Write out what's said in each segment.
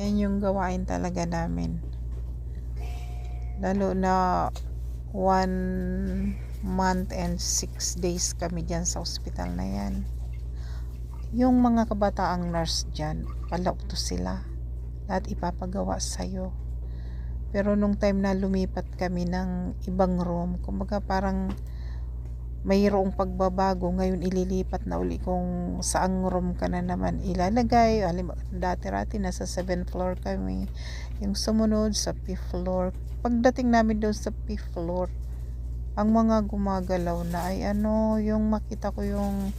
Yan yung gawain talaga namin. Lalo na one month and six days kami dyan sa ospital na yan. Yung mga kabataang nurse dyan, palautos sila. Lahat ipapagawa sa'yo. Pero nung time na lumipat kami ng ibang room, kumbaga parang mayroong pagbabago. Ngayon ililipat na uli kung saang room ka na naman ilalagay. Alim, dati-rati nasa 7th floor kami. Yung sumunod sa 5th floor. Pagdating namin doon sa 5th floor, ang mga gumagalaw na ay ano, yung makita ko yung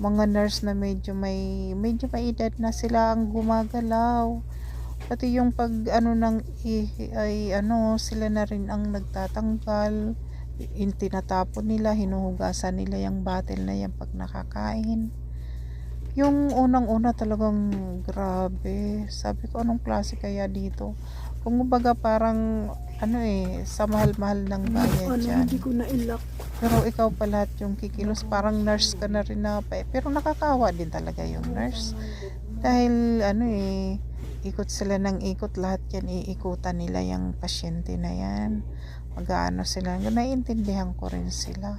mga nurse na medyo may medyo may edad na sila ang gumagalaw pati yung pag ano ng ay ano sila na rin ang nagtatanggal tinatapon nila hinuhugasan nila yung bottle na yan pag nakakain. Yung unang-una talagang grabe. Sabi ko anong klase kaya dito? Kung baga parang ano eh sa mahal-mahal ng bayad Ano, dyan. hindi ko na ilak. pero ikaw pa lahat yung kikilos parang nurse ka na rin na pa pero nakakawa din talaga yung nurse. Dahil ano eh ikot sila ng ikot. Lahat yan iikutan nila yung pasyente na yan. Mag-ano sila. Naiintindihan ko rin sila.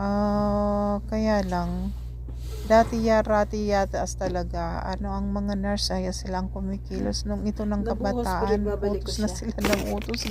Ah kaya lang dati yarati yatas talaga. Ano ang mga nurse ay silang kumikilos. Nung ito ng kabataan utos na sila ng utos